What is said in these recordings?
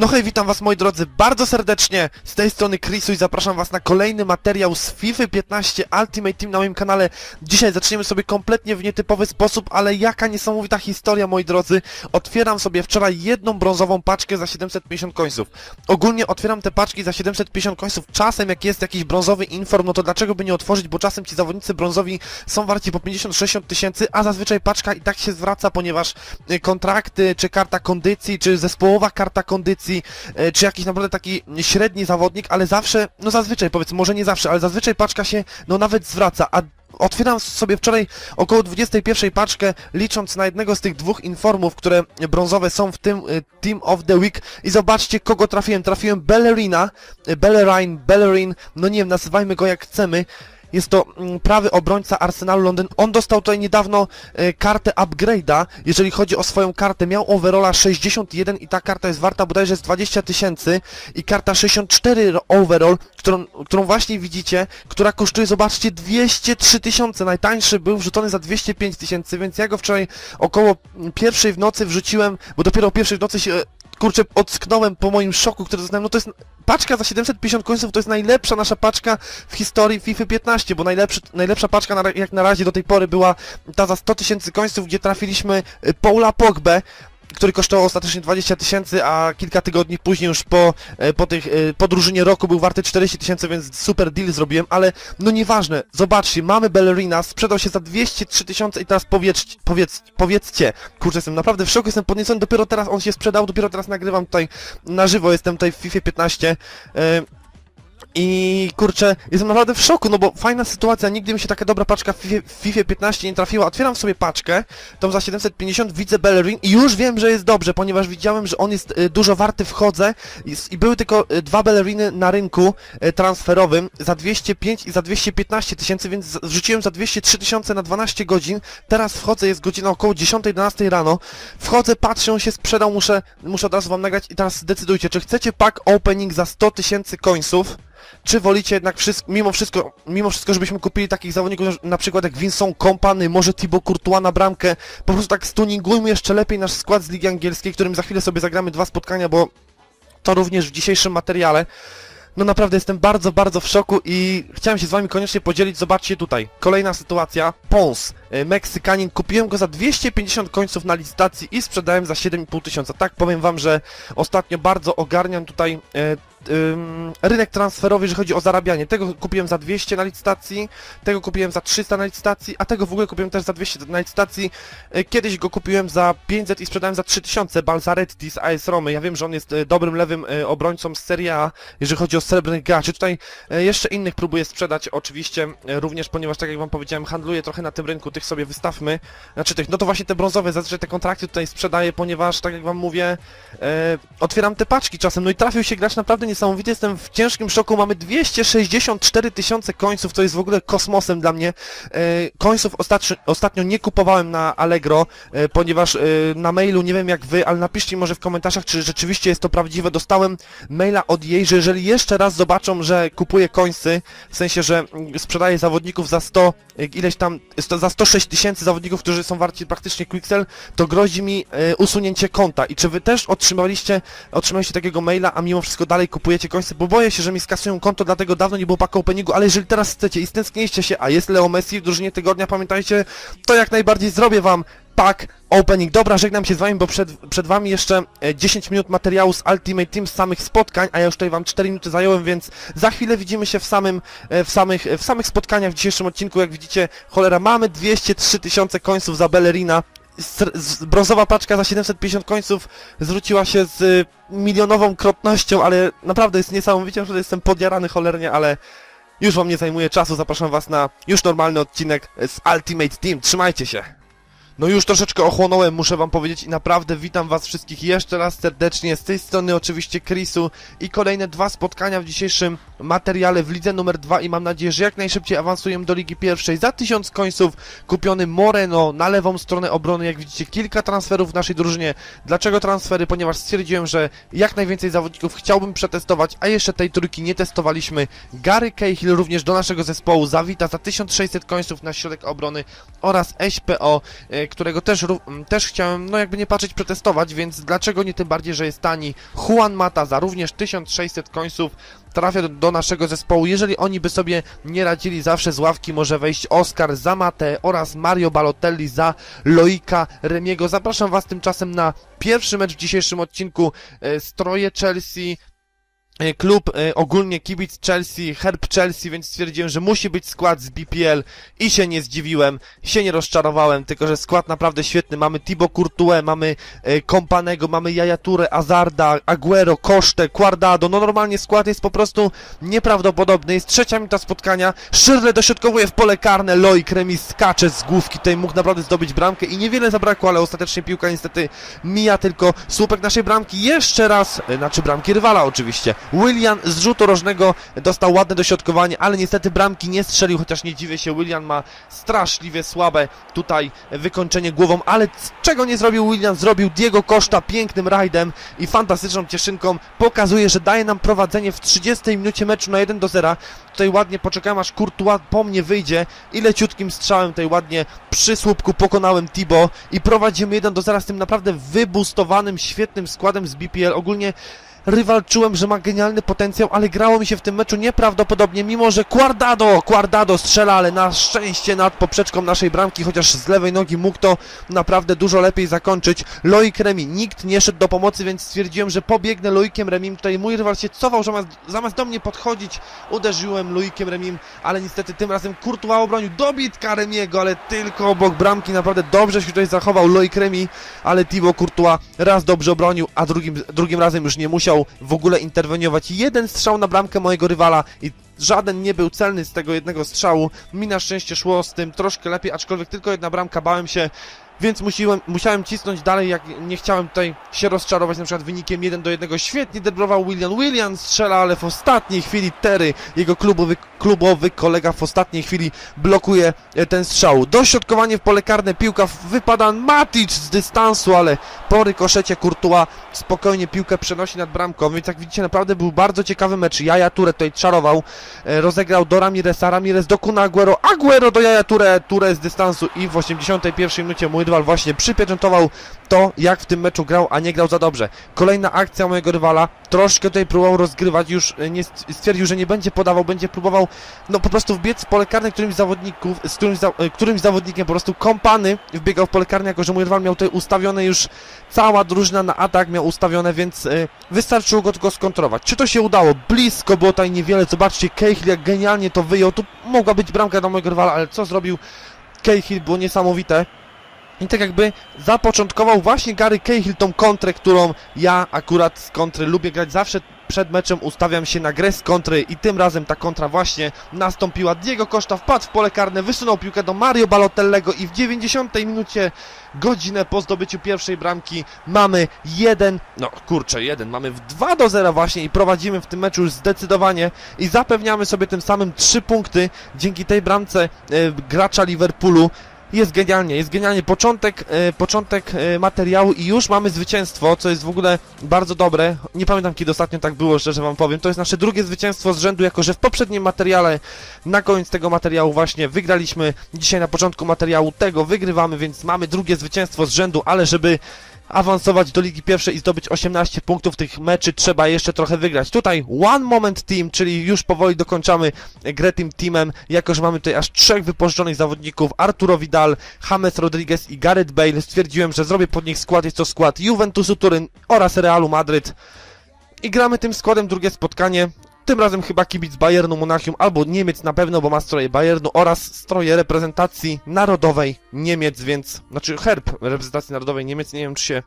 No hej, witam was moi drodzy bardzo serdecznie, z tej strony Chrisu i zapraszam was na kolejny materiał z FIFA 15 Ultimate Team na moim kanale. Dzisiaj zaczniemy sobie kompletnie w nietypowy sposób, ale jaka niesamowita historia moi drodzy. Otwieram sobie wczoraj jedną brązową paczkę za 750 końców. Ogólnie otwieram te paczki za 750 końców, czasem jak jest jakiś brązowy inform, no to dlaczego by nie otworzyć, bo czasem ci zawodnicy brązowi są warci po 50-60 tysięcy, a zazwyczaj paczka i tak się zwraca, ponieważ y, kontrakty, czy karta kondycji, czy zespołowa karta kondycji, e, czy jakiś naprawdę taki średni zawodnik, ale zawsze, no zazwyczaj powiedzmy, może nie zawsze, ale zazwyczaj paczka się no nawet zwraca, a Otwieram sobie wczoraj około 21 paczkę, licząc na jednego z tych dwóch informów, które brązowe są w tym y, Team of the Week i zobaczcie kogo trafiłem. Trafiłem Bellerina, y, Bellerin, Bellerin, no nie wiem, nazywajmy go jak chcemy. Jest to mm, prawy obrońca Arsenalu Londyn. On dostał tutaj niedawno e, kartę upgrade'a, jeżeli chodzi o swoją kartę. Miał overalla 61 i ta karta jest warta bodajże z 20 tysięcy i karta 64 overall, którą, którą właśnie widzicie, która kosztuje, zobaczcie, 203 tysiące. Najtańszy był wrzucony za 205 tysięcy, więc ja go wczoraj około mm, pierwszej w nocy wrzuciłem, bo dopiero o pierwszej w nocy się e, kurczę, ocknąłem po moim szoku, który doznałem, no to jest paczka za 750 końców, to jest najlepsza nasza paczka w historii FIFA 15, bo najlepszy, najlepsza paczka na, jak na razie do tej pory była ta za 100 tysięcy końców, gdzie trafiliśmy y, Paula Pogbę, który kosztował ostatecznie 20 tysięcy, a kilka tygodni później już po, e, po tych, e, po drużynie roku był warty 40 tysięcy, więc super deal zrobiłem, ale no nieważne, zobaczcie, mamy Bellerina, sprzedał się za 203 tysiące i teraz powiedz, powiedz, powiedzcie, kurczę, jestem naprawdę w szoku, jestem podniecony, dopiero teraz on się sprzedał, dopiero teraz nagrywam tutaj na żywo, jestem tutaj w FIFA 15, e, i kurczę, jestem naprawdę w szoku, no bo fajna sytuacja, nigdy mi się taka dobra paczka w w FIFA 15 nie trafiła. Otwieram sobie paczkę, tą za 750, widzę Bellerin i już wiem, że jest dobrze, ponieważ widziałem, że on jest y, dużo warty, wchodzę i, i były tylko y, dwa Belleriny na rynku y, transferowym za 205 i za 215 tysięcy, więc z- wrzuciłem za 203 tysiące na 12 godzin. Teraz wchodzę, jest godzina około 10-11 rano. Wchodzę, patrzę, on się sprzedał, muszę, muszę od razu wam nagrać i teraz zdecydujcie, czy chcecie pack opening za 100 tysięcy końców, czy wolicie jednak wszystko, mimo wszystko, mimo wszystko, żebyśmy kupili takich zawodników, na przykład jak Vincent Kompany, może Thibaut Courtois na bramkę, po prostu tak stuningujmy jeszcze lepiej nasz skład z Ligi Angielskiej, którym za chwilę sobie zagramy dwa spotkania, bo to również w dzisiejszym materiale. No naprawdę jestem bardzo, bardzo w szoku i chciałem się z wami koniecznie podzielić. Zobaczcie tutaj. Kolejna sytuacja. Pons, y, Meksykanin. Kupiłem go za 250 końców na licytacji i sprzedałem za 7,5 tysiąca. Tak, powiem wam, że ostatnio bardzo ogarniam tutaj e, ym, rynek transferowy, jeżeli chodzi o zarabianie. Tego kupiłem za 200 na licytacji, tego kupiłem za 300 na licytacji, a tego w ogóle kupiłem też za 200 na licytacji. E, Kiedyś go kupiłem za 500 i sprzedałem za 3000 Balzaretti z AS Romy. Ja wiem, że on jest e, dobrym lewym e, obrońcą z Serie A, jeżeli chodzi o srebrnych graczy. Tutaj jeszcze innych próbuję sprzedać oczywiście, również ponieważ tak jak wam powiedziałem, handluję trochę na tym rynku, tych sobie wystawmy. Znaczy tych, no to właśnie te brązowe, zazwyczaj te kontrakty tutaj sprzedaję, ponieważ tak jak wam mówię, otwieram te paczki czasem, no i trafił się gracz naprawdę niesamowity, jestem w ciężkim szoku, mamy 264 tysiące końców, to jest w ogóle kosmosem dla mnie. E, końców ostatnio, nie kupowałem na Allegro, e, ponieważ e, na mailu, nie wiem jak wy, ale napiszcie może w komentarzach, czy rzeczywiście jest to prawdziwe. Dostałem maila od jej, że jeżeli jeszcze raz zobaczą, że kupuję końcy, w sensie, że mm, sprzedaję zawodników za 100, e, ileś tam, za 106 tysięcy zawodników, którzy są warci praktycznie Quixel, to grozi mi usunięcie konta. I czy wy też otrzymaliście, otrzymaliście takiego maila, a mimo wszystko dalej kupujecie końce? Bo boję się, że mi skasują konto, dlatego dawno nie było pack openingu, ale jeżeli teraz chcecie i stęskniliście się, a jest Leo Messi w drużynie tygodnia, pamiętajcie, to jak najbardziej zrobię wam pack opening. Dobra, żegnam się z wami, bo przed, przed wami jeszcze e, 10 minut materiału z Ultimate Team, z samych spotkań, a ja już tutaj wam 4 minuty zająłem, więc za chwilę widzimy się w samym, e, w samych, w samych spotkaniach w dzisiejszym odcinku. Jak widzicie, cholera, mamy 203 tysiące końców za Bellerina. Brązowa paczka za 750 końców zwróciła się z y, milionową krotnością, ale naprawdę jest niesamowicie, że jestem podjarany cholernie, ale już wam nie zajmuję czasu, zapraszam was na już normalny odcinek z Ultimate Team. Trzymajcie się! No już troszeczkę ochłonąłem, muszę wam powiedzieć i naprawdę witam was wszystkich jeszcze raz serdecznie. Z tej strony oczywiście Chrisu i kolejne dwa spotkania w dzisiejszym materiale w lidze numer 2 i mam nadzieję, że jak najszybciej awansujemy do ligi pierwszej. Za 1000 końców kupiony Moreno na lewą stronę obrony, jak widzicie kilka transferów w naszej drużynie. Dlaczego transfery? Ponieważ stwierdziłem, że jak najwięcej zawodników chciałbym przetestować, a jeszcze tej trójki nie testowaliśmy. Gary Cahill również do naszego zespołu zawita za 1600 końców na środek obrony oraz SPO, e, którego też, też chciałem, no jakby nie patrzeć, przetestować, więc dlaczego nie tym bardziej, że jest tani. Juan Mata za również 1600 końców trafia do, do naszego zespołu. Jeżeli oni by sobie nie radzili, zawsze z ławki może wejść Oscar za Matę oraz Mario Balotelli za Loika Remiego. Zapraszam Was tymczasem na pierwszy mecz w dzisiejszym odcinku. E, Stroje Chelsea, klub, e, ogólnie kibic Chelsea, herb Chelsea, więc stwierdziłem, że musi być skład z BPL i się nie zdziwiłem, się nie rozczarowałem, tylko że skład naprawdę świetny. Mamy Thibaut Courtois, mamy e, Kompanego, mamy Yaya Touré, Azarda, Aguero, Kosztę, Guardado, no normalnie skład jest po prostu nieprawdopodobny. Jest trzecia minuta spotkania, Szyrle dośrodkowuje w pole karne, Loik Remis skacze z główki, tutaj mógł naprawdę zdobyć bramkę i niewiele zabrakło, ale ostatecznie piłka niestety mija tylko słupek naszej bramki. Jeszcze raz, e, znaczy bramki rywala oczywiście. Willian z rzutu rożnego dostał ładne dośrodkowanie, ale niestety bramki nie strzelił, chociaż nie dziwię się, Willian ma straszliwie słabe tutaj wykończenie głową, ale czego nie zrobił Willian? Zrobił Diego Costa pięknym rajdem i fantastyczną cieszynką. Pokazuje, że daje nam prowadzenie w 30 minucie meczu na 1 do 0. Tutaj ładnie poczekałem aż Courtois po mnie wyjdzie i leciutkim strzałem tutaj ładnie przy słupku pokonałem Tibo i prowadzimy 1 do 0 z tym naprawdę wybustowanym, świetnym składem z BPL. Ogólnie Rywal czułem, że ma genialny potencjał, ale grało mi się w tym meczu nieprawdopodobnie, mimo że Guardado, Guardado strzela, ale na szczęście nad poprzeczką naszej bramki, chociaż z lewej nogi mógł to naprawdę dużo lepiej zakończyć. Loik Remi, nikt nie szedł do pomocy, więc stwierdziłem, że pobiegnę Loikiem Remim. Tutaj mój rywal się cofał, zamiast, zamiast do mnie podchodzić, uderzyłem Loikiem Remim, ale niestety tym razem Courtois obronił dobitka Remiego, ale tylko obok bramki, naprawdę dobrze się tutaj zachował Loik Remi, ale Thibaut Courtois raz dobrze obronił, a drugim, drugim razem już nie musiał w ogóle interweniować. Jeden strzał na bramkę mojego rywala i żaden nie był celny z tego jednego strzału. Mi na szczęście szło z tym troszkę lepiej, aczkolwiek tylko jedna bramka, bałem się, więc musiłem, musiałem cisnąć dalej, jak nie chciałem tutaj się rozczarować na przykład wynikiem 1 do 1. Świetnie deblował William. William strzela, ale w ostatniej chwili Terry, jego klubowy, klubowy kolega w ostatniej chwili blokuje e, ten strzał. Dośrodkowanie w pole karne, piłka wypada Matic z dystansu, ale po rykoszecie Courtois spokojnie piłkę przenosi nad bramką, więc jak widzicie naprawdę był bardzo ciekawy mecz. Jaja Ture tutaj czarował, e, rozegrał do Ramiresa, Ramirez do Kuna Aguero, Aguero do Jaja Ture, Ture z dystansu i w 81 minucie mój rywal właśnie przypieczętował to, jak w tym meczu grał, a nie grał za dobrze. Kolejna akcja mojego rywala, troszkę tutaj próbował rozgrywać, już e, nie st- stwierdził, że nie będzie podawał, będzie próbował no po prostu wbiec w pole karne którymś zawodników, z którymś, za, e, którymś zawodnikiem, po prostu kompany wbiegał w pole karne, jako że mój rywal miał tutaj ustawione już cała drużyna na atak miał ustawione, więc y, wystarczyło go tylko skontrować. Czy to się udało? Blisko było tutaj niewiele. Zobaczcie, Cahill jak genialnie to wyjął. Tu mogła być bramka dla mojego rywala, ale co zrobił Cahill było niesamowite. I tak jakby zapoczątkował właśnie Gary Cahill tą kontrę, którą ja akurat z kontry lubię grać zawsze przed meczem ustawiam się na grę z kontry i tym razem ta kontra właśnie nastąpiła. Diego Costa wpadł w pole karne, wysunął piłkę do Mario Balotellego i w 90 minucie godzinę po zdobyciu pierwszej bramki mamy jeden, no kurczę, jeden, mamy w 2 do 0 właśnie i prowadzimy w tym meczu już zdecydowanie i zapewniamy sobie tym samym 3 punkty dzięki tej bramce e, gracza Liverpoolu. Jest genialnie, jest genialnie. Początek, e, początek e, materiału i już mamy zwycięstwo, co jest w ogóle bardzo dobre. Nie pamiętam kiedy ostatnio tak było, szczerze wam powiem. To jest nasze drugie zwycięstwo z rzędu, jako że w poprzednim materiale, na koniec tego materiału właśnie wygraliśmy. Dzisiaj na początku materiału tego wygrywamy, więc mamy drugie zwycięstwo z rzędu, ale żeby awansować do Ligi Pierwszej i zdobyć 18 punktów tych meczy trzeba jeszcze trochę wygrać. Tutaj One Moment Team, czyli już powoli dokończamy grę tym teamem, jako że mamy tutaj aż trzech wypożyczonych zawodników, Arturo Vidal, James Rodriguez i Gareth Bale. Stwierdziłem, że zrobię pod nich skład, jest to skład Juventusu Turyn oraz Realu Madryt. I gramy tym składem drugie spotkanie. Tym razem chyba kibic Bayernu Monachium albo Niemiec na pewno, bo ma stroje Bayernu oraz stroje reprezentacji narodowej Niemiec, więc... Znaczy herb reprezentacji narodowej Niemiec, nie wiem czy się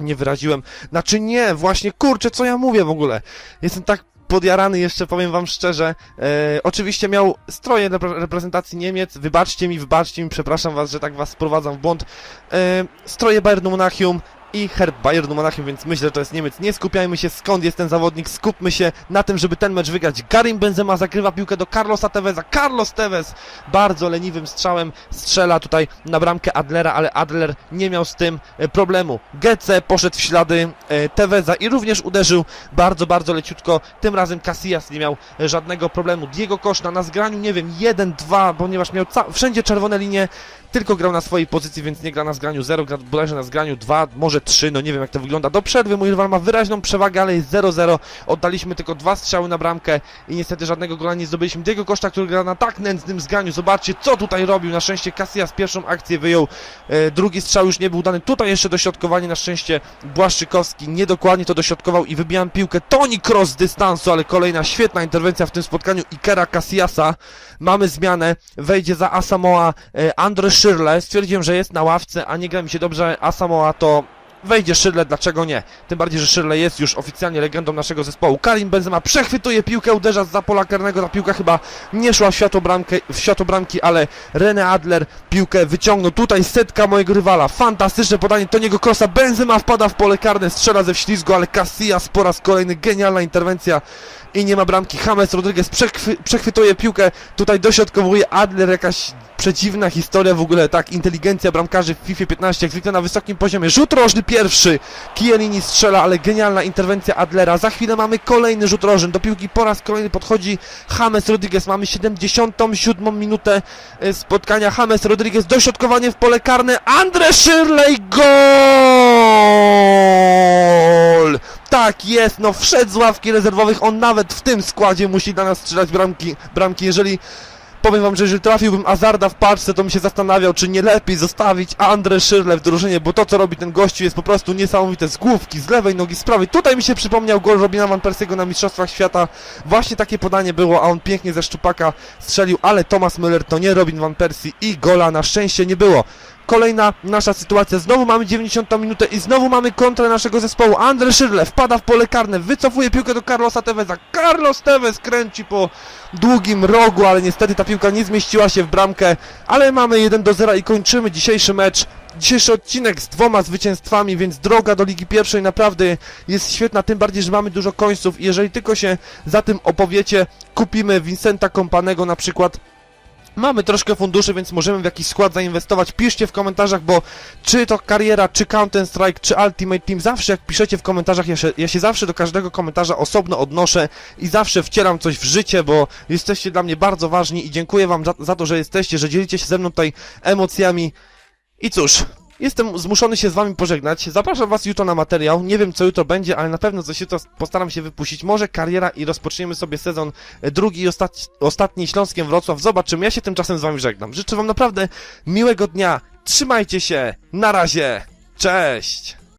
nie wyraziłem. Znaczy nie, właśnie kurczę, co ja mówię w ogóle. Jestem tak podjarany jeszcze, powiem wam szczerze. E, oczywiście miał stroje repre- reprezentacji Niemiec, wybaczcie mi, wybaczcie mi, przepraszam was, że tak was sprowadzam w błąd. E, stroje Bayernu Monachium, i herb Bayernu Monachium, więc myślę, że to jest Niemiec. Nie skupiajmy się skąd jest ten zawodnik, skupmy się na tym, żeby ten mecz wygrać. Karim Benzema zagrywa piłkę do Carlosa Teveza. Carlos Tevez bardzo leniwym strzałem strzela tutaj na bramkę Adlera, ale Adler nie miał z tym e, problemu. Gece poszedł w ślady e, Teveza i również uderzył bardzo, bardzo leciutko. Tym razem Casillas nie miał e, żadnego problemu. Diego Koszna na zgraniu, nie wiem, 1-2, ponieważ miał wszędzie czerwone linie, tylko grał na swojej pozycji, więc nie gra na zgraniu 0, gra bodajże na zgraniu 2, może 3, no nie wiem jak to wygląda. Do przerwy mój rywal ma wyraźną przewagę, ale jest 0-0. Oddaliśmy tylko dwa strzały na bramkę i niestety żadnego gola nie zdobyliśmy. Diego Koszta, który gra na tak nędznym zgraniu, zobaczcie co tutaj robił. Na szczęście Casillas pierwszą akcję wyjął, e, drugi strzał już nie był dany. Tutaj jeszcze dośrodkowanie, na szczęście Błaszczykowski niedokładnie to dośrodkował i wybijam piłkę. Toni Cross z dystansu, ale kolejna świetna interwencja w tym spotkaniu Ikera Casillasa. Mamy zmianę, wejdzie za Asamoa e, Andre Szyrle. Stwierdziłem, że jest na ławce, a nie gra mi się dobrze Asamoa, to wejdzie Szyrle, dlaczego nie? Tym bardziej, że Szyrle jest już oficjalnie legendą naszego zespołu. Karim Benzema przechwytuje piłkę, uderza z pola karnego, ta piłka chyba nie szła w światło, bramkę, w światło bramki, ale René Adler piłkę wyciągnął. Tutaj setka mojego rywala, fantastyczne podanie Toniego Krosa, Benzema wpada w pole karne, strzela ze wślizgu, ale Casillas po raz kolejny, genialna interwencja i nie ma bramki. James Rodriguez przechwy, przechwytuje piłkę, tutaj dośrodkowuje Adler, jakaś przedziwna historia w ogóle, tak, inteligencja bramkarzy w FIFA 15, jak zwykle na wysokim poziomie. Rzut rożny pierwszy, Chiellini strzela, ale genialna interwencja Adlera. Za chwilę mamy kolejny rzut rożny, do piłki po raz kolejny podchodzi James Rodriguez. Mamy 77 minutę e, spotkania. James Rodriguez, dośrodkowanie w pole karne, Andre Shirley, gol! Tak jest, no wszedł z ławki rezerwowych, on nawet w tym składzie musi dla nas strzelać bramki, bramki. jeżeli Powiem wam, że jeżeli trafiłbym Azarda w paczce, to bym się zastanawiał, czy nie lepiej zostawić Andre Szyrle w drużynie, bo to, co robi ten gościu, jest po prostu niesamowite. Z główki, z lewej nogi, z prawej. Tutaj mi się przypomniał gol Robina Van Persiego na Mistrzostwach Świata. Właśnie takie podanie było, a on pięknie ze szczupaka strzelił, ale Thomas Müller to nie Robin Van Persie i gola na szczęście nie było. Kolejna nasza sytuacja, znowu mamy 90 minutę i znowu mamy kontrę naszego zespołu. Andre Szyrle wpada w pole karne, wycofuje piłkę do Carlosa Teveza. Carlos Tevez kręci po długim rogu, ale niestety ta piłka nie zmieściła się w bramkę. Ale mamy 1 do 0 i kończymy dzisiejszy mecz. Dzisiejszy odcinek z dwoma zwycięstwami, więc droga do Ligi Pierwszej naprawdę jest świetna, tym bardziej, że mamy dużo końców jeżeli tylko się za tym opowiecie, kupimy Vincenta Kompanego na przykład, Mamy troszkę funduszy, więc możemy w jakiś skład zainwestować. Piszcie w komentarzach, bo czy to kariera, czy Counter Strike, czy Ultimate Team, zawsze jak piszecie w komentarzach, ja się, ja się zawsze do każdego komentarza osobno odnoszę i zawsze wcieram coś w życie, bo jesteście dla mnie bardzo ważni i dziękuję wam za, za to, że jesteście, że dzielicie się ze mną tutaj emocjami. I cóż, Jestem zmuszony się z wami pożegnać. Zapraszam was jutro na materiał. Nie wiem co jutro będzie, ale na pewno coś jutro postaram się wypuścić. Może kariera i rozpoczniemy sobie sezon e, drugi i ostat... ostatni Śląskiem Wrocław. Zobaczymy. Ja się tymczasem z wami żegnam. Życzę wam naprawdę miłego dnia. Trzymajcie się. Na razie. Cześć.